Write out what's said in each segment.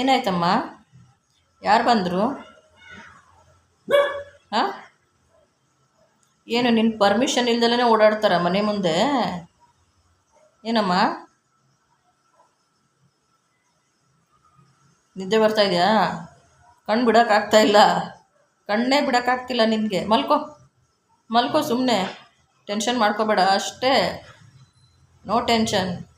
ಏನಾಯ್ತಮ್ಮ? ಯಾರು ಬಂದರು? ಹಾಂ? ಏನು ನಿನ್ನ ಪರ್ಮಿಷನ್ ಇಲ್ದಲೇ ಓಡಾಡ್ತಾರ ಮನೆ ಮುಂದೆ? ಏನಮ್ಮ? ನಿದ್ದೆ ಬರ್ತಾ ಇದೆಯಾ? ಕಣ್ಣು ಬಿಡೋಕ್ಕಾಗ್ತಾ ಇಲ್ಲ. ಕಣ್ಣೇ ಬಿಡೋಕ್ಕಾಗ್ತಿಲ್ಲ ನಿನಗೆ. ಮಲ್ಕೋ. ಮಲ್ಕೋ ಸುಮ್ಮನೆ ಟೆನ್ಷನ್ ಮಾಡ್ಕೋಬೇಡ, ಅಷ್ಟೇ. No tension.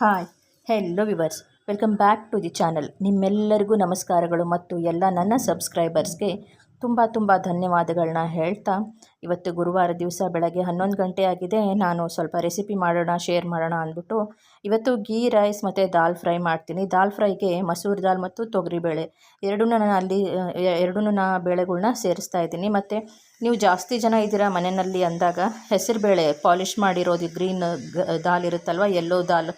Hi hello viewers welcome back to the channel ನಿಮ್ಮೆಲ್ಲರಿಗೂ ನಮಸ್ಕಾರಗಳು ಮತ್ತು ಎಲ್ಲ ನನ್ನ ಸಬ್ಸ್ಕ್ರೈಬರ್ಸ್ಗೆ ತುಂಬ ತುಂಬ ಧನ್ಯವಾದಗಳನ್ನ ಹೇಳ್ತಾ, ಇವತ್ತು ಗುರುವಾರ ದಿವಸ ಬೆಳಗ್ಗೆ ಹನ್ನೊಂದು ಗಂಟೆ ಆಗಿದೆ. ನಾನು ಸ್ವಲ್ಪ ರೆಸಿಪಿ ಮಾಡೋಣ ಶೇರ್ ಮಾಡೋಣ ಅಂದ್ಬಿಟ್ಟು ಇವತ್ತು ಗೀ ರೈಸ್ ಮತ್ತು ದಾಲ್ ಫ್ರೈ ಮಾಡ್ತೀನಿ. ದಾಲ್ ಫ್ರೈಗೆ ಮಸೂರ್ ದಾಲ್ ಮತ್ತು ತೊಗರಿಬೇಳೆ ಎರಡೂ ನಾನು ಅಲ್ಲಿ ಎರಡೂ ನಾ ಬೇಳೆಗಳನ್ನ ಸೇರಿಸ್ತಾ ಇದ್ದೀನಿ. ಮತ್ತು ನೀವು ಜಾಸ್ತಿ ಜನ ಇದ್ದೀರಾ ಮನೆಯಲ್ಲಿ ಅಂದಾಗ, ಹೆಸರು ಬೇಳೆ ಪಾಲಿಷ್ ಮಾಡಿರೋದು ಗ್ರೀನ್ ದಾಲ್ ಇರುತ್ತಲ್ವ ಯೆಲ್ಲೋ ದಾಲ್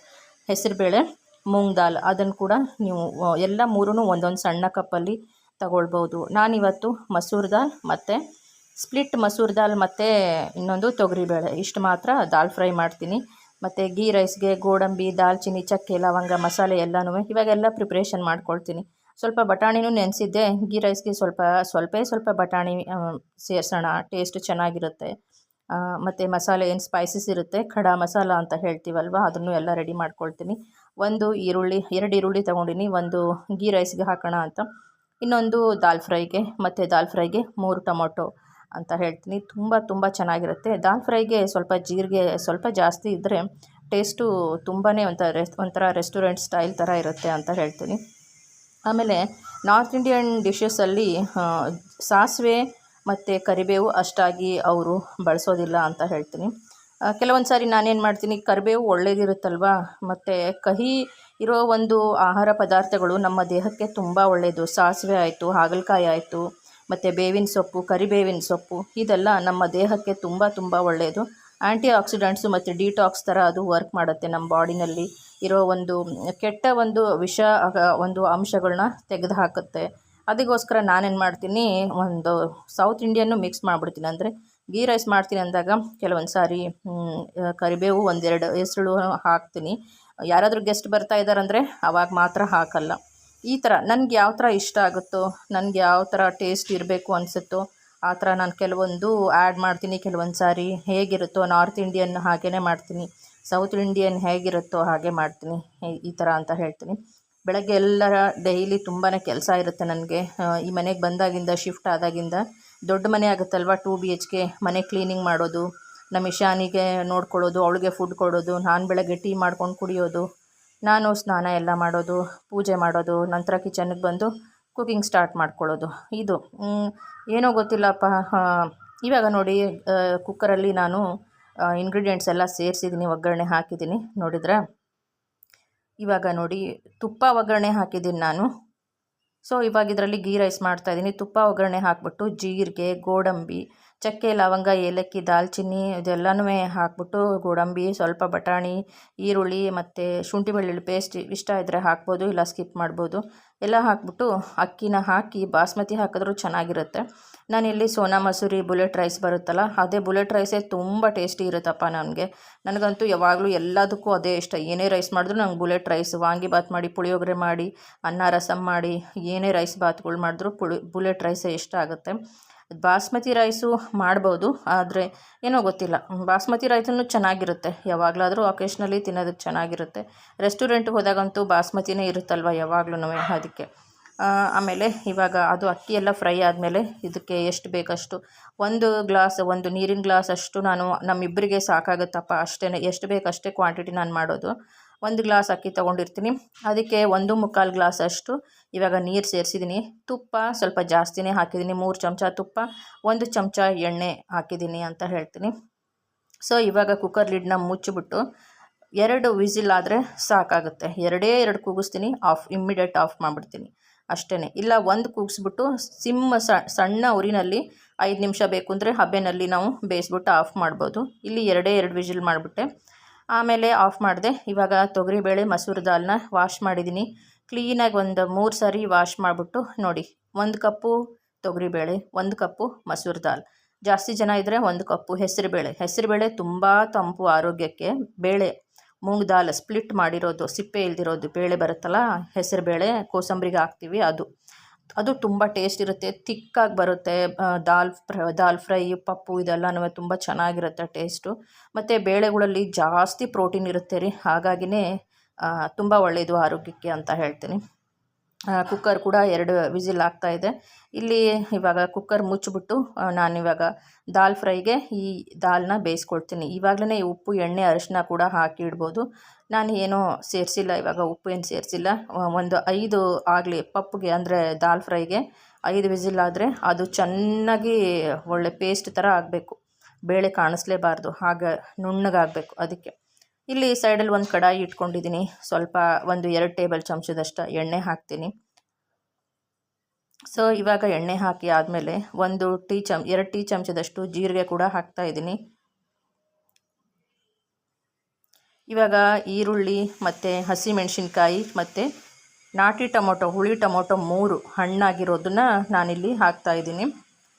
ಹೆಸರುಬೇಳೆ ಮೂಂಗ್ ದಾಲ್, ಅದನ್ನು ಕೂಡ ನೀವು ಎಲ್ಲ ಮೂರೂ ಒಂದೊಂದು ಸಣ್ಣ ಕಪ್ಪಲ್ಲಿ ತಗೊಳ್ಬೋದು. ನಾನಿವತ್ತು ಮಸೂರ್ ದಾಲ್ ಮತ್ತು ಸ್ಪ್ಲಿಟ್ ಮಸೂರ್ ದಾಲ್ ಮತ್ತು ಇನ್ನೊಂದು ತೊಗರಿಬೇಳೆ ಇಷ್ಟು ಮಾತ್ರ ದಾಲ್ ಫ್ರೈ ಮಾಡ್ತೀನಿ. ಮತ್ತು ಗೀ ರೈಸ್ಗೆ ಗೋಡಂಬಿ, ದಾಲ್ಚಿನ್ನಿ, ಚಕ್ಕೆ, ಲವಂಗ, ಮಸಾಲೆ ಎಲ್ಲನೂ ಇವಾಗೆಲ್ಲ ಪ್ರಿಪ್ರೇಷನ್ ಮಾಡ್ಕೊಳ್ತೀನಿ. ಸ್ವಲ್ಪ ಬಟಾಣಿನೂ ನೆನೆಸಿದ್ದೆ. ಗೀ ರೈಸ್ಗೆ ಸ್ವಲ್ಪ, ಸ್ವಲ್ಪೇ ಸ್ವಲ್ಪ ಬಟಾಣಿ ಸೇರಿಸೋಣ. ಟೇಸ್ಟ್ ಚೆನ್ನಾಗಿರುತ್ತೆ. ಮತ್ತು ಮಸಾಲೆ ಏನು ಸ್ಪೈಸಸ್ ಇರುತ್ತೆ, ಖಡಾ ಮಸಾಲ ಅಂತ ಹೇಳ್ತೀವಲ್ವ, ಅದನ್ನು ಎಲ್ಲ ರೆಡಿ ಮಾಡ್ಕೊಳ್ತೀನಿ. ಒಂದು ಈರುಳ್ಳಿ, ಎರಡು ಈರುಳ್ಳಿ ತೊಗೊಂಡಿನಿ, ಒಂದು ಗೀ ರೈಸ್ಗೆ ಹಾಕೋಣ ಅಂತ. ಇನ್ನೊಂದು ದಾಲ್ ಫ್ರೈಗೆ, ಮತ್ತು ದಾಲ್ ಫ್ರೈಗೆ ಮೂರು ಟೊಮೊಟೊ ಅಂತ ಹೇಳ್ತೀನಿ. ತುಂಬ ತುಂಬ ಚೆನ್ನಾಗಿರುತ್ತೆ. ದಾಲ್ ಫ್ರೈಗೆ ಸ್ವಲ್ಪ ಜೀರಿಗೆ ಸ್ವಲ್ಪ ಜಾಸ್ತಿ ಇದ್ದರೆ ಟೇಸ್ಟು ತುಂಬಾ ಒಂಥರ ರೆಸ್ ಒಂಥರ ರೆಸ್ಟೋರೆಂಟ್ ಸ್ಟೈಲ್ ಥರ ಇರುತ್ತೆ ಅಂತ ಹೇಳ್ತೀನಿ. ಆಮೇಲೆ ನಾರ್ತ್ ಇಂಡಿಯನ್ ಡಿಶಸಲ್ಲಿ ಸಾಸಿವೆ ಮತ್ತು ಕರಿಬೇವು ಅಷ್ಟಾಗಿ ಅವರು ಬಳಸೋದಿಲ್ಲ ಅಂತ ಹೇಳ್ತೀನಿ. ಕೆಲವೊಂದು ಸಾರಿ ನಾನೇನು ಮಾಡ್ತೀನಿ, ಕರಿಬೇವು ಒಳ್ಳೇದಿರುತ್ತಲ್ವ? ಮತ್ತು ಕಹಿ ಇರೋ ಒಂದು ಆಹಾರ ಪದಾರ್ಥಗಳು ನಮ್ಮ ದೇಹಕ್ಕೆ ತುಂಬ ಒಳ್ಳೆಯದು ಸಾಸಿವೆ ಆಯಿತು, ಹಾಗಲಕಾಯಿ ಆಯಿತು, ಮತ್ತು ಬೇವಿನ ಸೊಪ್ಪು, ಕರಿಬೇವಿನ ಸೊಪ್ಪು, ಇದೆಲ್ಲ ನಮ್ಮ ದೇಹಕ್ಕೆ ತುಂಬ ತುಂಬ ಒಳ್ಳೆಯದು ಆ್ಯಂಟಿ ಆಕ್ಸಿಡೆಂಟ್ಸು ಮತ್ತು ಡಿಟಾಕ್ಸ್ ಥರ ಅದು ವರ್ಕ್ ಮಾಡುತ್ತೆ ನಮ್ಮ ಬಾಡಿನಲ್ಲಿ. ಇರೋ ಒಂದು ಕೆಟ್ಟ ಒಂದು ವಿಷ ಒಂದು ಅಂಶಗಳನ್ನ ತೆಗೆದು ಹಾಕುತ್ತೆ ಅದಕ್ಕೋಸ್ಕರ ನಾನೇನು ಮಾಡ್ತೀನಿ, ಒಂದು ಸೌತ್ ಇಂಡಿಯನ್ನು ಮಿಕ್ಸ್ ಮಾಡಿಬಿಡ್ತೀನಿ. ಅಂದರೆ ಗೀ ರೈಸ್ ಮಾಡ್ತೀನಿ ಅಂದಾಗ ಕೆಲವೊಂದು ಸಾರಿ ಕರಿಬೇವು ಒಂದೆರಡು ಹೆಸರು ಹಾಕ್ತೀನಿ. ಯಾರಾದರೂ ಗೆಸ್ಟ್ ಬರ್ತಾ ಇದ್ದಾರಂದರೆ ಅವಾಗ ಮಾತ್ರ ಹಾಕಲ್ಲ. ಈ ಥರ ನನಗೆ ಯಾವ ಥರ ಇಷ್ಟ ಆಗುತ್ತೋ, ನನಗೆ ಯಾವ ಥರ ಟೇಸ್ಟ್ ಇರಬೇಕು ಅನಿಸುತ್ತೋ, ಆ ಥರ ನಾನು ಕೆಲವೊಂದು ಆ್ಯಡ್ ಮಾಡ್ತೀನಿ. ಕೆಲವೊಂದು ಸಾರಿ ಹೇಗಿರುತ್ತೋ ನಾರ್ತ್ ಇಂಡಿಯನ್ ಹಾಗೇ ಮಾಡ್ತೀನಿ. ಸೌತ್ ಇಂಡಿಯನ್ ಹೇಗಿರುತ್ತೋ ಹಾಗೆ ಮಾಡ್ತೀನಿ. ಈ ಥರ ಅಂತ ಹೇಳ್ತೀನಿ. ಬೆಳಗ್ಗೆ ಎಲ್ಲ ಡೈಲಿ ತುಂಬಾ ಕೆಲಸ ಇರುತ್ತೆ ನನಗೆ. ಈ ಮನೆಗೆ ಬಂದಾಗಿಂದ ಶಿಫ್ಟ್ ಆದಾಗಿಂದ ದೊಡ್ಡ ಮನೆ ಆಗುತ್ತಲ್ವ? ಟೂ ಬಿ ಎಚ್ ಕೆ ಮನೆ ಕ್ಲೀನಿಂಗ್ ಮಾಡೋದು, ನಮ್ಮ ಇಶಾನಿಗೆ ನೋಡ್ಕೊಳ್ಳೋದು, ಅವಳಿಗೆ ಫುಡ್ ಕೊಡೋದು, ನಾನು ಬೆಳಗ್ಗೆ ಟೀ ಮಾಡ್ಕೊಂಡು ಕುಡಿಯೋದು, ನಾನು ಸ್ನಾನ ಎಲ್ಲ ಮಾಡೋದು, ಪೂಜೆ ಮಾಡೋದು, ನಂತರ ಕಿಚನ್ಗೆ ಬಂದು ಕುಕಿಂಗ್ ಸ್ಟಾರ್ಟ್ ಮಾಡ್ಕೊಳ್ಳೋದು. ಇದು ಏನೋ ಗೊತ್ತಿಲ್ಲಪ್ಪ. ಇವಾಗ ನೋಡಿ ಕುಕ್ಕರಲ್ಲಿ ನಾನು ಇಂಗ್ರೀಡಿಯೆಂಟ್ಸ್ ಎಲ್ಲ ಸೇರಿಸಿದ್ದೀನಿ ಒಗ್ಗರಣೆ ಹಾಕಿದ್ದೀನಿ ನೋಡಿದ್ರೆ? ಇವಾಗ ನೋಡಿ, ತುಪ್ಪ ಒಗ್ಗರಣೆ ಹಾಕಿದ್ದೀನಿ ನಾನು. ಸೊ ಇವಾಗ ಇದರಲ್ಲಿ ಗೀ ರೈಸ್ ಮಾಡ್ತಾಯಿದ್ದೀನಿ ತುಪ್ಪ ಒಗ್ಗರಣೆ ಹಾಕ್ಬಿಟ್ಟು ಜೀರಿಗೆ, ಗೋಡಂಬಿ ಚಕ್ಕೆ, ಲವಂಗ, ಏಲಕ್ಕಿ, ದಾಲ್ಚಿನ್ನಿ ಇದೆಲ್ಲನೂ ಹಾಕ್ಬಿಟ್ಟು ಗೋಡಂಬಿ, ಸ್ವಲ್ಪ ಬಟಾಣಿ, ಈರುಳ್ಳಿ ಮತ್ತು ಶುಂಠಿ ಬೆಳ್ಳುಳ್ಳಿ ಪೇಸ್ಟ್ ಇಷ್ಟ ಇದ್ದರೆ ಹಾಕ್ಬೋದು, ಇಲ್ಲ ಸ್ಕಿಪ್ ಮಾಡ್ಬೋದು. ಎಲ್ಲ ಹಾಕ್ಬಿಟ್ಟು ಅಕ್ಕಿನ ಹಾಕಿ ಬಾಸ್ಮತಿ ಹಾಕಿದ್ರೂ ಚೆನ್ನಾಗಿರುತ್ತೆ. ನಾನಿಲ್ಲಿ ಸೋನಾ ಮಸೂರಿ ಬುಲೆಟ್ ರೈಸ್ ಬರುತ್ತಲ್ಲ, ಅದೇ ಬುಲೆಟ್ ರೈಸೇ ತುಂಬ ಟೇಸ್ಟಿ ಇರುತ್ತಪ್ಪ ನನಗೆ. ನನಗಂತೂ ಯಾವಾಗಲೂ ಎಲ್ಲದಕ್ಕೂ ಅದೇ ಇಷ್ಟ. ಏನೇ ರೈಸ್ ಮಾಡಿದ್ರು ನಂಗೆ ಬುಲೆಟ್ ರೈಸ್ ವಾಂಗಿಬಾತ್ ಮಾಡಿ, ಪುಳಿಯೋಗರೆ ಮಾಡಿ, ಅನ್ನ ರಸಮ್ ಮಾಡಿ, ಏನೇ ರೈಸ್ ಬಾತ್ಗಳು ಮಾಡಿದ್ರು ಪುಳಿ, ಬುಲೆಟ್ ರೈಸೇ ಇಷ್ಟ ಆಗುತ್ತೆ. ಬಾಸ್ಮತಿ ರೈಸು ಮಾಡ್ಬೋದು, ಆದರೆ ಏನೋ ಗೊತ್ತಿಲ್ಲ. ಬಾಸ್ಮತಿ ರೈಸನ್ನು ಚೆನ್ನಾಗಿರುತ್ತೆ. ಯಾವಾಗಲಾದರೂ ಒಕೇಶ್ನಲಿ ತಿನ್ನೋದಕ್ಕೆ ಚೆನ್ನಾಗಿರುತ್ತೆ. ರೆಸ್ಟೋರೆಂಟ್ಗೆ ಹೋದಾಗಂತೂ ಬಾಸ್ಮತಿನೇ ಇರುತ್ತಲ್ವ ಯಾವಾಗ್ಲೂ ಅದಕ್ಕೆ ಆಮೇಲೆ ಇವಾಗ ಅದು ಅಕ್ಕಿ ಎಲ್ಲ ಫ್ರೈ ಆದಮೇಲೆ ಇದಕ್ಕೆ ಎಷ್ಟು ಬೇಕಷ್ಟು? ಒಂದು ಗ್ಲಾಸ್ ಒಂದು ನೀರಿನ ಗ್ಲಾಸ್ ಅಷ್ಟು ನಾನು ನಮ್ಮಿಬ್ಬರಿಗೆ ಸಾಕಾಗುತ್ತಪ್ಪ. ಅಷ್ಟೇ ಎಷ್ಟು ಬೇಕು ಅಷ್ಟೇ ಕ್ವಾಂಟಿಟಿ ನಾನು ಮಾಡೋದು. ಒಂದು ಗ್ಲಾಸ್ ಅಕ್ಕಿ ತೊಗೊಂಡಿರ್ತೀನಿ. ಅದಕ್ಕೆ ಒಂದು ಮುಕ್ಕಾಲು ಗ್ಲಾಸ್ ಅಷ್ಟು ಇವಾಗ ನೀರು ಸೇರಿಸಿದ್ದೀನಿ ತುಪ್ಪ ಸ್ವಲ್ಪ ಜಾಸ್ತಿನೇ ಹಾಕಿದ್ದೀನಿ ಮೂರು ಚಮಚ ತುಪ್ಪ, ಒಂದು ಚಮಚ ಎಣ್ಣೆ ಹಾಕಿದ್ದೀನಿ ಅಂತ ಹೇಳ್ತೀನಿ. ಸೊ ಇವಾಗ ಕುಕ್ಕರ್ ಲಿಡ್ನ ಮುಚ್ಚಿಬಿಟ್ಟು ಎರಡು ವಿಸಿಲ್ ಆದರೆ ಸಾಕಾಗುತ್ತೆ. ಎರಡೇ ಎರಡು ಕೂಗಿಸ್ತೀನಿ, ಆಫ್ ಇಮ್ಮಿಡಿಯೇಟ್ ಆಫ್ ಮಾಡಿಬಿಡ್ತೀನಿ. ಅಷ್ಟೇ ಇಲ್ಲ, ಒಂದು ಕೂಗಿಸ್ಬಿಟ್ಟು ಸಿಮ್ ಸಣ್ಣ ಉರಿನಲ್ಲಿ ಐದು ನಿಮಿಷ ಬೇಕು ಅಂದರೆ ಹಬೆನಲ್ಲಿ ನಾವು ಬೇಯಿಸ್ಬಿಟ್ಟು ಆಫ್ ಮಾಡ್ಬೋದು. ಇಲ್ಲಿ ಎರಡೇ ಎರಡು ವಿಸಿಲ್ ಮಾಡಿಬಿಟ್ಟೆ. ಆಮೇಲೆ ಆಫ್ ಮಾಡಿದೆ. ಇವಾಗ ತೊಗರಿಬೇಳೆ ಮಸೂರು ದಾಲ್ನ ವಾಶ್ ಮಾಡಿದ್ದೀನಿ ಕ್ಲೀನಾಗಿ ಒಂದು ಮೂರು ಸಾರಿ ವಾಶ್ ಮಾಡಿಬಿಟ್ಟು ನೋಡಿ, ಒಂದು ಕಪ್ಪು ತೊಗರಿಬೇಳೆ ಒಂದು ಕಪ್ಪು ಮಸೂರು ದಾಲ್. ಜಾಸ್ತಿ ಜನ ಇದ್ದರೆ ಒಂದು ಕಪ್ಪು ಹೆಸರುಬೇಳೆ ಹೆಸರುಬೇಳೆ ತುಂಬ ತಂಪು ಆರೋಗ್ಯಕ್ಕೆ ಬೇಳೆ. ಮೂಂಗ್ ದಾಲ್ ಸ್ಪ್ಲಿಟ್ ಮಾಡಿರೋದು, ಸಿಪ್ಪೆ ಇಲ್ದಿರೋದು ಬೇಳೆ ಬರುತ್ತಲ್ಲ ಹೆಸರುಬೇಳೆ ಕೋಸಂಬರಿಗೆ ಹಾಕ್ತೀವಿ ಅದು. ಅದು ತುಂಬ ಟೇಸ್ಟ್ ಇರುತ್ತೆ, ತಿಕ್ಕಾಗಿ ಬರುತ್ತೆ ದಾಲ್ ಫ್ರೈ ದಾಲ್ ಫ್ರೈ, ಪಪ್ಪು ಇದೆಲ್ಲನೂ ತುಂಬ ಚೆನ್ನಾಗಿರುತ್ತೆ ಟೇಸ್ಟು ಮತ್ತು ಬೇಳೆಗಳಲ್ಲಿ ಜಾಸ್ತಿ ಪ್ರೋಟೀನ್ ಇರುತ್ತೆ ರೀ, ಹಾಗಾಗಿನೇ ತುಂಬ ಒಳ್ಳೆಯದು ಆರೋಗ್ಯಕ್ಕೆ ಅಂತ ಹೇಳ್ತೀನಿ. ಕುಕ್ಕರ್ ಕೂಡ ಎರಡು ವಿಸಿಲ್ ಇದೆ. ಇಲ್ಲಿ ಇವಾಗ ಕುಕ್ಕರ್ ಮುಚ್ಚಿಬಿಟ್ಟು ನಾನಿವಾಗ ದಾಲ್ ಫ್ರೈಗೆ ಈ ದಾಲ್ನ ಬೇಯಿಸ್ಕೊಳ್ತೀನಿ. ಇವಾಗಲೇ ಉಪ್ಪು, ಎಣ್ಣೆ ಅರಿಶಿನ ಕೂಡ ಹಾಕಿ ಇಡ್ಬೋದು ನಾನು ಏನೂ ಸೇರಿಸಿಲ್ಲ, ಇವಾಗ ಉಪ್ಪು ಏನು ಸೇರಿಸಿಲ್ಲ. ಒಂದು ಐದು ಆಗಲಿ, ಪಪ್ಪಿಗೆ ಅಂದರೆ ದಾಲ್ ಫ್ರೈಗೆ ಐದು ವಿಸಿಲ್ ಆದರೆ ಅದು ಚೆನ್ನಾಗಿ ಒಳ್ಳೆ ಪೇಸ್ಟ್ ಥರ ಆಗಬೇಕು. ಬೇಳೆ ಕಾಣಿಸ್ಲೇಬಾರ್ದು, ಹಾಗೆ ನುಣ್ಣಗಾಗಬೇಕು ಅದಕ್ಕೆ. ಇಲ್ಲಿ ಸೈಡಲ್ಲಿ ಒಂದು ಕಡಾಯಿ ಇಟ್ಕೊಂಡಿದ್ದೀನಿ, ಸ್ವಲ್ಪ ಒಂದು ಎರಡು ಟೇಬಲ್ ಚಮಚದಷ್ಟು ಎಣ್ಣೆ ಹಾಕ್ತೀನಿ. ಸೊ, ಇವಾಗ ಎಣ್ಣೆ ಹಾಕಿ ಆದಮೇಲೆ ಒಂದು ಟೀ ಚಮ್, ಎರಡು ಟೀ ಚಮಚದಷ್ಟು ಜೀರಿಗೆ ಕೂಡ ಹಾಕ್ತಾ ಇದ್ದೀನಿ. ಇವಾಗ ಈರುಳ್ಳಿ ಮತ್ತು ಹಸಿಮೆಣಸಿನ್ಕಾಯಿ ಮತ್ತು ನಾಟಿ ಟೊಮೊಟೊ, ಹುಳಿ ಟೊಮೊಟೊ ಮೂರು ಹಣ್ಣಾಗಿರೋದನ್ನ ನಾನಿಲ್ಲಿ ಹಾಕ್ತಾಯಿದ್ದೀನಿ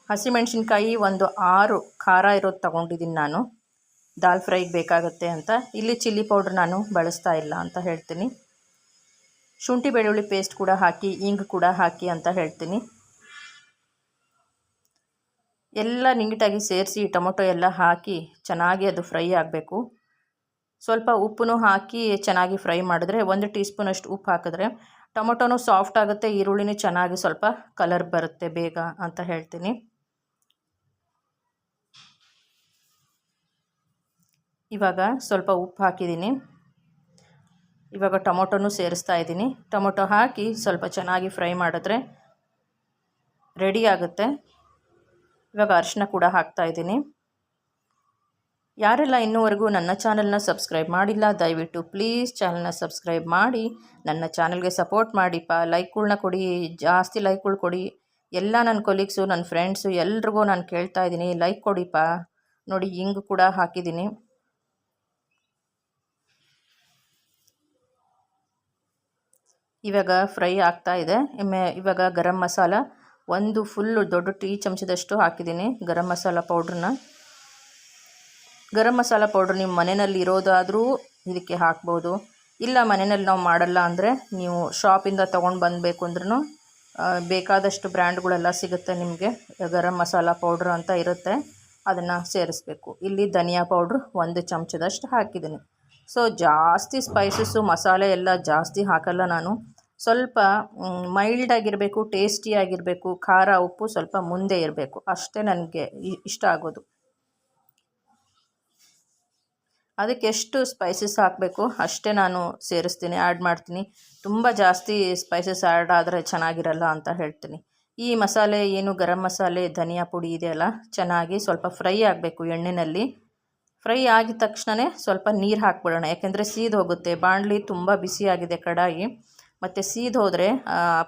ಹಸಿಮೆಣಸಿನ್ಕಾಯಿ ಒಂದು ಆರು ಖಾರ ಇರೋದು ತಗೊಂಡಿದ್ದೀನಿ ನಾನು. ದಾಲ್ ಫ್ರೈಗೆ ಬೇಕಾಗುತ್ತೆ ಅಂತ. ಇಲ್ಲಿ ಚಿಲ್ಲಿ ಪೌಡ್ರ್ ನಾನು ಬಳಸ್ತಾ ಇಲ್ಲ ಅಂತ ಹೇಳ್ತೀನಿ. ಶುಂಠಿ ಬೆಳ್ಳುಳ್ಳಿ ಪೇಸ್ಟ್ ಕೂಡ ಹಾಕಿ, ಇಂಗು ಕೂಡ ಹಾಕಿ ಅಂತ ಹೇಳ್ತೀನಿ. ಎಲ್ಲ ನೀಟಾಗಿ ಸೇರಿಸಿ ಟೊಮೊಟೊ ಎಲ್ಲ ಹಾಕಿ ಚೆನ್ನಾಗಿ ಅದು ಫ್ರೈ ಆಗಬೇಕು. ಸ್ವಲ್ಪ ಉಪ್ಪು ಹಾಕಿ ಚೆನ್ನಾಗಿ ಫ್ರೈ ಮಾಡಿದ್ರೆ ಒಂದು ಟೀ ಸ್ಪೂನಷ್ಟು ಉಪ್ಪು ಹಾಕಿದ್ರೆ ಟೊಮೊಟೊನೂ ಸಾಫ್ಟ್ ಆಗುತ್ತೆ, ಈರುಳ್ಳಿನೂ ಚೆನ್ನಾಗಿ ಸ್ವಲ್ಪ ಕಲರ್ ಬರುತ್ತೆ ಬೇಗ ಅಂತ ಹೇಳ್ತೀನಿ. ಇವಾಗ ಸ್ವಲ್ಪ ಉಪ್ಪು ಹಾಕಿದ್ದೀನಿ. ಇವಾಗ ಟೊಮೊಟೊನೂ ಸೇರಿಸ್ತಾ ಇದ್ದೀನಿ. ಟೊಮೊಟೊ ಹಾಕಿ ಸ್ವಲ್ಪ ಚೆನ್ನಾಗಿ ಫ್ರೈ ಮಾಡಿದ್ರೆ ರೆಡಿ ಆಗುತ್ತೆ. ಇವಾಗ ಅರಿಶಿನ ಕೂಡ ಹಾಕ್ತಾ ಇದ್ದೀನಿ. ಯಾರೆಲ್ಲ ಇನ್ನೂವರೆಗೂ ನನ್ನ ಚಾನಲ್ನ ಸಬ್ಸ್ಕ್ರೈಬ್ ಮಾಡಿಲ್ಲ, ದಯವಿಟ್ಟು ಪ್ಲೀಸ್ ಚಾನಲ್ನ ಸಬ್ಸ್ಕ್ರೈಬ್ ಮಾಡಿ, ನನ್ನ ಚಾನಲ್ಗೆ ಸಪೋರ್ಟ್ ಮಾಡಿಪ್ಪ, ಲೈಕ್ಗಳ್ನ ಕೊಡಿ, ಜಾಸ್ತಿ ಲೈಕ್ಗಳು ಕೊಡಿ. ಎಲ್ಲ ನನ್ನ ಕೊಲೀಗ್ಸು, ನನ್ನ ಫ್ರೆಂಡ್ಸು ಎಲ್ರಿಗೂ ನಾನು ಕೇಳ್ತಾ ಇದ್ದೀನಿ, ಲೈಕ್ ಕೊಡಿಪ್ಪ. ನೋಡಿ, ಹಿಂಗೆ ಕೂಡ ಹಾಕಿದ್ದೀನಿ. ಇವಾಗ ಫ್ರೈ ಆಗ್ತಾ ಇದೆ. ಇವಾಗ ಗರಂ ಮಸಾಲ. ಒಂದು ಫುಲ್ಲು ದೊಡ್ಡ ಟೀ ಚಮಚದಷ್ಟು ಹಾಕಿದ್ದೀನಿ, ಗರಂ ಮಸಾಲ ಪೌಡ್ರನ್ನ. ಗರಂ ಮಸಾಲ ಪೌಡ್ರ್ ನಿಮ್ಮ ಮನೆಯಲ್ಲಿ ಇರೋದಾದರೂ ಇದಕ್ಕೆ ಹಾಕ್ಬೋದು. ಇಲ್ಲ ಮನೆಯಲ್ಲಿ ನಾವು ಮಾಡಲ್ಲ ಅಂದರೆ ನೀವು ಶಾಪಿಂದ ತೊಗೊಂಡು ಬಂದಬೇಕು ಅಂದ್ರೂ ಬೇಕಾದಷ್ಟು ಬ್ರ್ಯಾಂಡ್ಗಳೆಲ್ಲ ಸಿಗುತ್ತೆ ನಿಮಗೆ. ಗರಂ ಮಸಾಲ ಪೌಡ್ರ್ ಅಂತ ಇರುತ್ತೆ, ಅದನ್ನು ಸೇರಿಸ್ಬೇಕು. ಇಲ್ಲಿ ಧನಿಯಾ ಪೌಡ್ರ್ ಒಂದು ಚಮಚದಷ್ಟು ಹಾಕಿದ್ದೀನಿ. ಸೊ, ಜಾಸ್ತಿ ಸ್ಪೈಸಸ್ಸು ಮಸಾಲೆ ಎಲ್ಲ ಜಾಸ್ತಿ ಹಾಕಲ್ಲ ನಾನು. ಸ್ವಲ್ಪ ಮೈಲ್ಡ್ ಆಗಿರಬೇಕು ಟೇಸ್ಟಿಯಾಗಿರಬೇಕು ಖಾರ, ಉಪ್ಪು ಸ್ವಲ್ಪ ಮುಂದೆ ಇರಬೇಕು. ಅಷ್ಟೇ ನನಗೆ ಇಷ್ಟ ಆಗೋದು. ಅದಕ್ಕೆ ಎಷ್ಟು ಸ್ಪೈಸಸ್ ಹಾಕಬೇಕು ಅಷ್ಟೇ ನಾನು ಸೇರಿಸ್ತೀನಿ ಆ್ಯಡ್ ಮಾಡ್ತೀನಿ. ತುಂಬ ಜಾಸ್ತಿ ಸ್ಪೈಸಸ್ ಆ್ಯಡ್ ಆದರೆ ಚೆನ್ನಾಗಿರಲ್ಲ ಅಂತ ಹೇಳ್ತೀನಿ. ಈ ಮಸಾಲೆ ಏನು ಗರಂ ಮಸಾಲೆ, ಧನಿಯಾ ಪುಡಿ ಇದೆಯಲ್ಲ, ಚೆನ್ನಾಗಿ ಸ್ವಲ್ಪ ಫ್ರೈ ಆಗಬೇಕು ಎಣ್ಣೆಯಲ್ಲಿ ಫ್ರೈ ಆಗಿದ ತಕ್ಷಣವೇ ಸ್ವಲ್ಪ ನೀರು ಹಾಕ್ಬಿಡೋಣ. ಯಾಕೆಂದರೆ ಸೀದ್ ಹೋಗುತ್ತೆ ಬಾಣಲಿ ತುಂಬ ಬಿಸಿಯಾಗಿದೆ ಕಡಾಯಿ. ಮತ್ತು ಸೀದ್ ಹೋದರೆ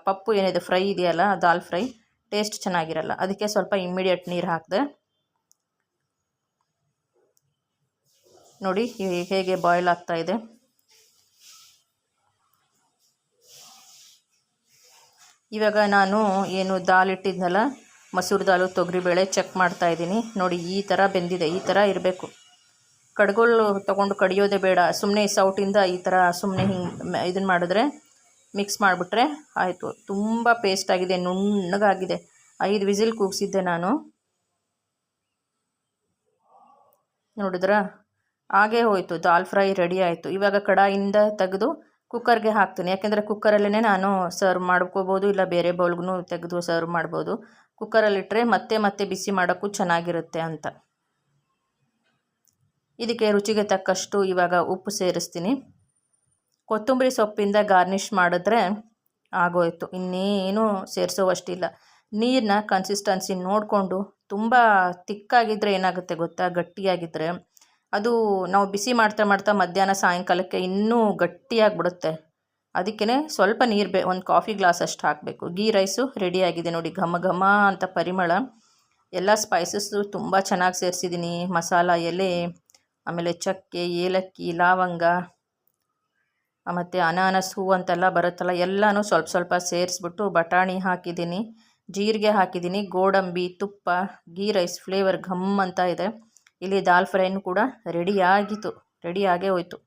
ಪಪ್ಪು ಏನಿದೆ ಫ್ರೈ ಇದೆಯಲ್ಲ, ದಾಲ್ ಫ್ರೈ ಟೇಸ್ಟ್ ಚೆನ್ನಾಗಿರಲ್ಲ. ಅದಕ್ಕೆ ಸ್ವಲ್ಪ ಇಮ್ಮಿಡಿಯೇಟ್ ನೀರು ಹಾಕಿದೆ ನೋಡಿ ಹೇಗೆ ಬಾಯ್ಲ್ ಆಗ್ತಾ ಇದೆ. ಇವಾಗ ನಾನು ಏನು ದಾಲ್ ಇಟ್ಟಿದ್ನಲ್ಲ, ಮಸೂರು ದಾಲು ತೊಗರಿಬೇಳೆ ಚೆಕ್ ಮಾಡ್ತಾ ಇದ್ದೀನಿ. ನೋಡಿ ಈ ಥರ ಬೆಂದಿದೆ, ಈ ಥರ ಇರಬೇಕು. ಕಡ್ಗೋಲು ತೊಗೊಂಡು ಕಡಿಯೋದೇ ಬೇಡ. ಸುಮ್ಮನೆ ಸೌಟಿಂದ ಈ ಥರ ಸುಮ್ಮನೆ ಹಿಂಗೆ ಇದನ್ನು ಮಾಡಿದ್ರೆ ಮಿಕ್ಸ್ ಮಾಡಿಬಿಟ್ರೆ ಆಯಿತು. ತುಂಬ ಪೇಸ್ಟ್ ಆಗಿದೆ, ನುಣ್ಣಗಾಗಿದೆ. ಐದು ವಿಸಿಲ್ ಕೂಗಿಸಿದ್ದೆ ನಾನು. ನೋಡಿದ್ರಾ? ಹಾಗೇ ಹೋಯಿತು, ದಾಲ್ ಫ್ರೈ ರೆಡಿ ಆಯಿತು. ಇವಾಗ ಕಡಾಯಿಂದ ತೆಗೆದು ಕುಕ್ಕರ್ಗೆ ಹಾಕ್ತೀನಿ. ಯಾಕೆಂದರೆ ಕುಕ್ಕರಲ್ಲೇ ನಾನು ಸರ್ವ್ ಮಾಡ್ಕೋಬೋದು, ಇಲ್ಲ ಬೇರೆ ಬೌಲ್ಗೂ ತೆಗೆದು ಸರ್ವ್ ಮಾಡ್ಬೋದು. ಕುಕ್ಕರಲ್ಲಿಟ್ಟರೆ ಮತ್ತೆ ಮತ್ತೆ ಬಿಸಿ ಮಾಡೋಕ್ಕೂ ಚೆನ್ನಾಗಿರುತ್ತೆ ಅಂತ. ಇದಕ್ಕೆ ರುಚಿಗೆ ತಕ್ಕಷ್ಟು ಇವಾಗ ಉಪ್ಪು ಸೇರಿಸ್ತೀನಿ. ಕೊತ್ತಂಬರಿ ಸೊಪ್ಪಿಂದ ಗಾರ್ನಿಷ್ ಮಾಡಿದ್ರೆ ಆಗೋಯ್ತು. ಇನ್ನೇನು ಸೇರಿಸೋವಷ್ಟಿಲ್ಲ. ನೀರನ್ನ ಕನ್ಸಿಸ್ಟೆನ್ಸಿ ನೋಡಿಕೊಂಡು ತುಂಬ ತಿಕ್ಕಾಗಿದ್ದರೆ ಏನಾಗುತ್ತೆ ಗೊತ್ತಾ? ಗಟ್ಟಿಯಾಗಿದ್ದರೆ ಅದು ನಾವು ಬಿಸಿ ಮಾಡ್ತಾ ಮಾಡ್ತಾ ಮಧ್ಯಾಹ್ನ ಸಾಯಂಕಾಲಕ್ಕೆ ಇನ್ನೂ ಗಟ್ಟಿಯಾಗಿಬಿಡುತ್ತೆ. ಅದಕ್ಕೇ ಸ್ವಲ್ಪ ನೀರು ಬೇ, ಒಂದು ಕಾಫಿ ಗ್ಲಾಸ್ ಅಷ್ಟು ಹಾಕಬೇಕು. ಗೀ ರೈಸು ರೆಡಿಯಾಗಿದೆ ನೋಡಿ, ಘಮ ಘಮ ಅಂತ ಪರಿಮಳ. ಎಲ್ಲ ಸ್ಪೈಸಸ್ಸು ತುಂಬ ಚೆನ್ನಾಗಿ ಸೇರಿಸಿದ್ದೀನಿ ಮಸಾಲ, ಎಲೆ, ಆಮೇಲೆ ಚಕ್ಕೆ, ಏಲಕ್ಕಿ, ಲವಂಗ ಮತ್ತು ಅನಾನಸ್ ಹೂ ಅಂತೆಲ್ಲ ಬರುತ್ತಲ್ಲ, ಎಲ್ಲನೂ ಸ್ವಲ್ಪ ಸ್ವಲ್ಪ ಸೇರಿಸ್ಬಿಟ್ಟು ಬಟಾಣಿ ಹಾಕಿದ್ದೀನಿ ಜೀರಿಗೆ ಹಾಕಿದ್ದೀನಿ ಗೋಡಂಬಿ, ತುಪ್ಪ, ಗೀ ರೈಸ್ ಫ್ಲೇವರ್ ಘಮ್ ಅಂತ ಇದೆ. ಇಲ್ಲಿ ದಾಲ್ ಫ್ರೈನು ಕೂಡ ರೆಡಿಯಾಗಿತ್ತು ರೆಡಿಯಾಗೇ ಹೋಯಿತು.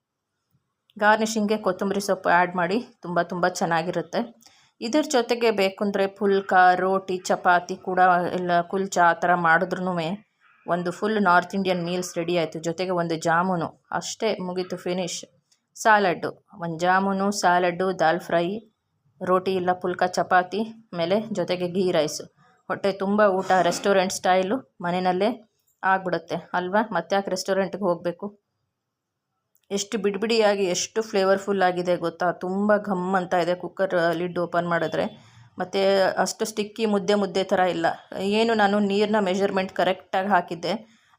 ಗಾರ್ನಿಷಿಂಗ್ಗೆ ಕೊತ್ತಂಬರಿ ಸೊಪ್ಪು ಆ್ಯಡ್ ಮಾಡಿ ತುಂಬ ತುಂಬ ಚೆನ್ನಾಗಿರುತ್ತೆ. ಇದ್ರ ಜೊತೆಗೆ ಬೇಕು ಅಂದರೆ ಪುಲ್ಕ, ರೋಟಿ, ಚಪಾತಿ ಕೂಡ ಇಲ್ಲ ಕುಲ್ಚಾ ಆ ಥರ ಮಾಡಿದ್ರೂ ಒಂದು full North Indian meals ready ಆಯಿತು. ಜೊತೆಗೆ ಒಂದು ಜಾಮೂನು, ಅಷ್ಟೇ ಮುಗೀತು ಫಿನಿಶ್ ಸಾಲಡ್ಡು, ಒಂದು ಜಾಮೂನು, ಸಾಲಡ್ಡು, ದಾಲ್ ಫ್ರೈ, ರೋಟಿ ಇಲ್ಲ ಪುಲ್ಕ, ಚಪಾತಿ, ಮೇಲೆ ಜೊತೆಗೆ ಗೀ ರೈಸು ಹೊಟ್ಟೆ ತುಂಬ ಊಟ ರೆಸ್ಟೋರೆಂಟ್ ಸ್ಟೈಲು ಮನೆಯಲ್ಲೇ ಆಗಿಬಿಡುತ್ತೆ, ಅಲ್ವಾ? ಮತ್ತೆ ಯಾಕೆ ರೆಸ್ಟೋರೆಂಟ್ಗೆ ಹೋಗಬೇಕು? ಎಷ್ಟು ಬಿಡಿಬಿಡಿಯಾಗಿ, ಎಷ್ಟು ಫ್ಲೇವರ್ಫುಲ್ ಆಗಿದೆ ಗೊತ್ತಾ? ತುಂಬ ಘಮ್ ಅಂತ ಇದೆ ಕುಕ್ಕರ್ ಲಿಡ್ ಓಪನ್ ಮಾಡಿದ್ರೆ. ಮತ್ತು ಅಷ್ಟು ಸ್ಟಿಕ್ಕಿ ಮುದ್ದೆ ಮುದ್ದೆ ಥರ ಇಲ್ಲ. ಏನು ನಾನು ನೀರನ್ನ ಮೆಷರ್ಮೆಂಟ್ ಕರೆಕ್ಟಾಗಿ ಹಾಕಿದ್ದೆ.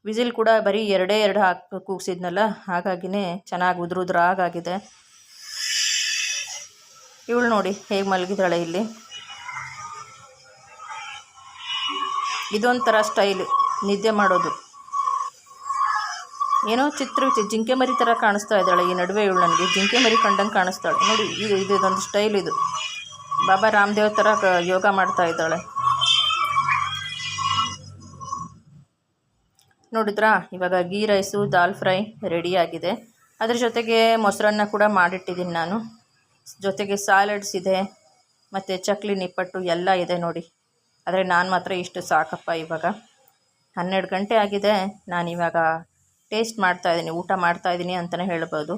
ವಿಸಿಲ್ ಕೂಡ ಬರೀ ಎರಡೇ ಎರಡು ಹಾಕಿ ಕೂಗಿಸಿದ್ನಲ್ಲ, ಹಾಗಾಗಿನೇ ಚೆನ್ನಾಗಿ ಉದುರು ಉದುರಾಗಾಗಿದೆ ಇವಳು ನೋಡಿ ಹೇಗೆ ಮಲಗಿದಾಳೆ ಇಲ್ಲಿ. ಇದೊಂಥರ ಸ್ಟೈಲ್ ನಿದ್ದೆ ಮಾಡೋದು. ಏನೋ ಚಿತ್ರ ಜಿಂಕೆ ಮರಿ ಥರ ಕಾಣಿಸ್ತಾ ಇದ್ದಾಳೆ ಈ ನಡುವೆ ಇವಳು ನನಗೆ. ಜಿಂಕೆ ಮರಿ ಕಂಡಂಗೆ ಕಾಣಿಸ್ತಾಳೆ. ನೋಡಿ, ಇದು ಇದು, ಇದೊಂದು ಸ್ಟೈಲ್ ಇದು. ಬಾಬಾ ರಾಮದೇವ್ ಥರ ಯೋಗ ಮಾಡ್ತಾ ಇದ್ದಾಳೆ. ನೋಡಿದ್ರಾ? ಇವಾಗ ಗೀ ರೈಸು, ದಾಲ್ ಫ್ರೈ ರೆಡಿಯಾಗಿದೆ ಅದ್ರ ಜೊತೆಗೆ ಮೊಸರನ್ನ ಕೂಡ ಮಾಡಿಟ್ಟಿದ್ದೀನಿ ನಾನು. ಜೊತೆಗೆ ಸ್ಯಾಲಡ್ಸ್ ಇದೆ, ಮತ್ತು ಚಕ್ಲಿ ನಿಪ್ಪಟ್ಟು ಎಲ್ಲ ಇದೆ ನೋಡಿ. ಆದರೆ ನಾನು ಮಾತ್ರ ಇಷ್ಟು ಸಾಕಪ್ಪ ಇವಾಗ. ಹನ್ನೆರಡು ಗಂಟೆ ಆಗಿದೆ. ನಾನಿವಾಗ ಟೇಸ್ಟ್ ಮಾಡ್ತಾ ಇದ್ದೀನಿ, ಊಟ ಮಾಡ್ತಾಯಿದ್ದೀನಿ ಅಂತಲೇ ಹೇಳ್ಬೋದು.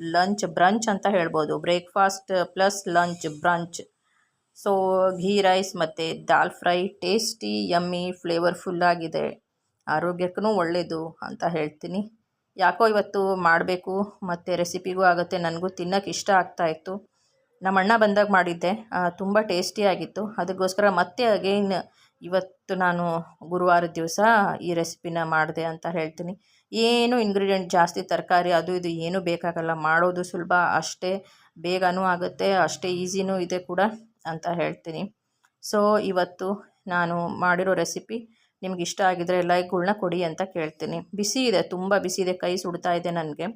ಲಂಚ್ ಬ್ರಂಚ್ ಅಂತ ಹೇಳ್ಬೋದು. Breakfast plus lunch brunch. So, ghee rice ಮತ್ತು ದಾಲ್ ಫ್ರೈ ಟೇಸ್ಟಿ, ಯಮ್ಮಿ ಫ್ಲೇವರ್ಫುಲ್ಲಾಗಿದೆ ಆರೋಗ್ಯಕ್ಕೂ ಒಳ್ಳೆಯದು ಅಂತ ಹೇಳ್ತೀನಿ. ಯಾಕೋ ಇವತ್ತು ಮಾಡಬೇಕು, ಮತ್ತು ರೆಸಿಪಿಗೂ ಆಗುತ್ತೆ, ನನಗೂ ತಿನ್ನೋಕೆ ಇಷ್ಟ ಆಗ್ತಾಯಿತ್ತು ನಮ್ಮ ಅಣ್ಣ ಬಂದಾಗ ಮಾಡಿದ್ದೆ. ತುಂಬ ಟೇಸ್ಟಿಯಾಗಿತ್ತು ಅದಕ್ಕೋಸ್ಕರ ಮತ್ತೆ ಅಗೈನ್ ಇವತ್ತು ನಾನು ಗುರುವಾರದ ದಿವಸ ಈ ರೆಸಿಪಿನ ಮಾಡಿದೆ ಅಂತ ಹೇಳ್ತೀನಿ. ಏನು ಇಂಗ್ರೀಡಿಯೆಂಟ್ ಜಾಸ್ತಿ ತರಕಾರಿ ಅದು ಇದು ಏನೂ ಬೇಕಾಗಲ್ಲ. ಮಾಡೋದು ಸುಲಭ, ಅಷ್ಟೇ ಬೇಗನೂ ಆಗುತ್ತೆ, ಅಷ್ಟೇ ಈಸಿನೂ ಇದೆ ಕೂಡ ಅಂತ ಹೇಳ್ತೀನಿ. ಸೊ ಇವತ್ತು ನಾನು ಮಾಡಿರೋ ರೆಸಿಪಿ ನಿಮ್ಗೆ ಇಷ್ಟ ಆಗಿದರೆ ಲೈಕ್ಗಳ್ನ ಕೊಡಿ ಅಂತ ಕೇಳ್ತೀನಿ. ಬಿಸಿ ಇದೆ, ತುಂಬ ಬಿಸಿ ಇದೆ, ಕೈ ಸುಡ್ತಾ ಇದೆ ನನಗೆ.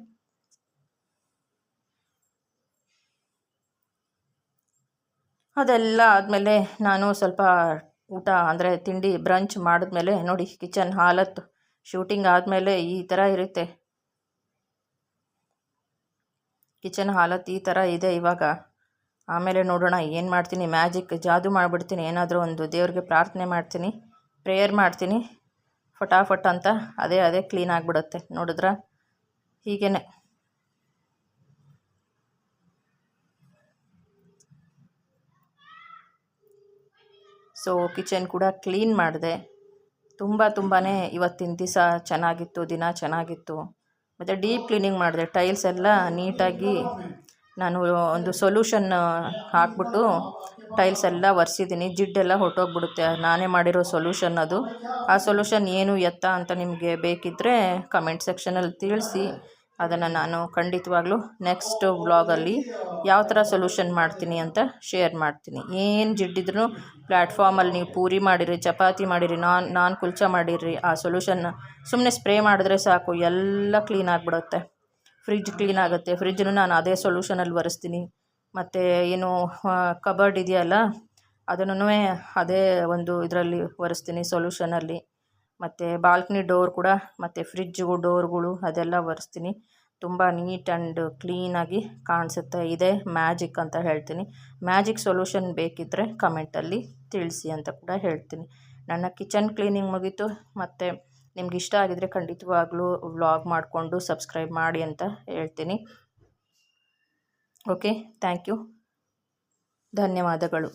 ಅದೆಲ್ಲ ಆದಮೇಲೆ ನಾನು ಸ್ವಲ್ಪ ಊಟ ಅಂದರೆ ತಿಂಡಿ ಬ್ರಂಚ್ ಮಾಡಿದ್ಮೇಲೆ ನೋಡಿ ಕಿಚನ್ ಹಾಲತ್ತು. ಶೂಟಿಂಗ್ ಆದಮೇಲೆ ಈ ಥರ ಇರುತ್ತೆ. ಕಿಚನ್ ಹಾಲತ್ತು ಈ ಥರ ಇದೆ ಇವಾಗ. ಆಮೇಲೆ ನೋಡೋಣ ಏನು ಮಾಡ್ತೀನಿ. ಮ್ಯಾಜಿಕ್ ಜಾದು ಮಾಡಿಬಿಡ್ತೀನಿ. ಏನಾದರೂ ಒಂದು ದೇವ್ರಿಗೆ ಪ್ರಾರ್ಥನೆ ಮಾಡ್ತೀನಿ. ಪ್ರೇಯರ್ ಮಾಡ್ತೀನಿ. ಫಟಾಫಟ್ ಅಂತ ಅದೇ ಅದೇ ಕ್ಲೀನ್ ಆಗಿಬಿಡುತ್ತೆ. ನೋಡಿದ್ರ? ಹೀಗೇ ಸೊ ಕಿಚನ್ ಕೂಡ ಕ್ಲೀನ್ ಮಾಡಿದೆ. ತುಂಬ ತುಂಬಾ ಇವತ್ತಿನ ದಿವಸ ಚೆನ್ನಾಗಿತ್ತು, ದಿನ ಚೆನ್ನಾಗಿತ್ತು. ಮತ್ತು ಡೀಪ್ ಕ್ಲೀನಿಂಗ್ ಮಾಡಿದೆ. ಟೈಲ್ಸ್ ಎಲ್ಲ ನೀಟಾಗಿ ನಾನು ಒಂದು ಸೊಲ್ಯೂಷನ್ ಹಾಕ್ಬಿಟ್ಟು ಟೈಲ್ಸ್ ಎಲ್ಲ ಒರೆಸಿದ್ದೀನಿ. ಜಿಡ್ಡೆಲ್ಲ ಹೊಟ್ಟೋಗ್ಬಿಡುತ್ತೆ ನಾನೇ ಮಾಡಿರೋ ಸೊಲ್ಯೂಷನ್ ಅದು. ಆ ಸೊಲ್ಯೂಷನ್ ಏನು ಎತ್ತ ಅಂತ ನಿಮಗೆ ಬೇಕಿದ್ದರೆ ಕಮೆಂಟ್ ಸೆಕ್ಷನಲ್ಲಿ ತಿಳಿಸಿ. ಅದನ್ನು ನಾನು ಖಂಡಿತವಾಗ್ಲೂ ನೆಕ್ಸ್ಟ್ ವ್ಲಾಗಲ್ಲಿ ಯಾವ ಥರ ಸೊಲ್ಯೂಷನ್ ಮಾಡ್ತೀನಿ ಅಂತ ಶೇರ್ ಮಾಡ್ತೀನಿ. ಏನು ಜಿಡ್ಡಿದ್ರೂ ಪ್ಲ್ಯಾಟ್ಫಾರ್ಮಲ್ಲಿ ನೀವು ಪೂರಿ ಮಾಡಿರಿ, ಚಪಾತಿ ಮಾಡಿರಿ, ನಾನ್ ನಾನ್ ಕುಲ್ಚ ಮಾಡಿರಿ, ಆ ಸೊಲ್ಯೂಷನ್ ಸುಮ್ಮನೆ ಸ್ಪ್ರೇ ಮಾಡಿದ್ರೆ ಸಾಕು, ಎಲ್ಲ ಕ್ಲೀನ್ ಆಗಿಬಿಡುತ್ತೆ. ಫ್ರಿಜ್ ಕ್ಲೀನ್ ಆಗುತ್ತೆ. ಫ್ರಿಜ್ನು ನಾನು ಅದೇ ಸೊಲ್ಯೂಷನಲ್ಲಿ ಒರೆಸ್ತೀನಿ. ಮತ್ತು ಏನು ಕಬರ್ಡ್ ಇದೆಯಲ್ಲ ಅದನ್ನು ಅದೇ ಒಂದು ಇದರಲ್ಲಿ ಒರೆಸ್ತೀನಿ ಸೊಲ್ಯೂಷನಲ್ಲಿ ಮತ್ತು ಬಾಲ್ಕನಿ ಡೋರ್ ಕೂಡ, ಮತ್ತು ಫ್ರಿಜ್ಜು ಡೋರ್ಗಳು ಅದೆಲ್ಲ ಒರೆಸ್ತೀನಿ. ತುಂಬ ನೀಟ್ ಆ್ಯಂಡ್ ಕ್ಲೀನಾಗಿ ಕಾಣಿಸುತ್ತೆ ಇದೇ. ಮ್ಯಾಜಿಕ್ ಅಂತ ಹೇಳ್ತೀನಿ. ಮ್ಯಾಜಿಕ್ ಸೊಲ್ಯೂಷನ್ ಬೇಕಿದ್ದರೆ ಕಮೆಂಟಲ್ಲಿ ತಿಳಿಸಿ ಅಂತ ಕೂಡ ಹೇಳ್ತೀನಿ. ನನ್ನ ಕಿಚನ್ ಕ್ಲೀನಿಂಗ್ ಮುಗೀತು. ಮತ್ತು ನಿಮ್ಗೆ ಇಷ್ಟ ಆಗಿದರೆ ಖಂಡಿತವಾಗ್ಲೂ ವ್ಲಾಗ್ ಮಾಡಿಕೊಂಡು ಸಬ್ಸ್ಕ್ರೈಬ್ ಮಾಡಿ ಅಂತ ಹೇಳ್ತೀನಿ. Okay, thank you. ಧನ್ಯವಾದಗಳು.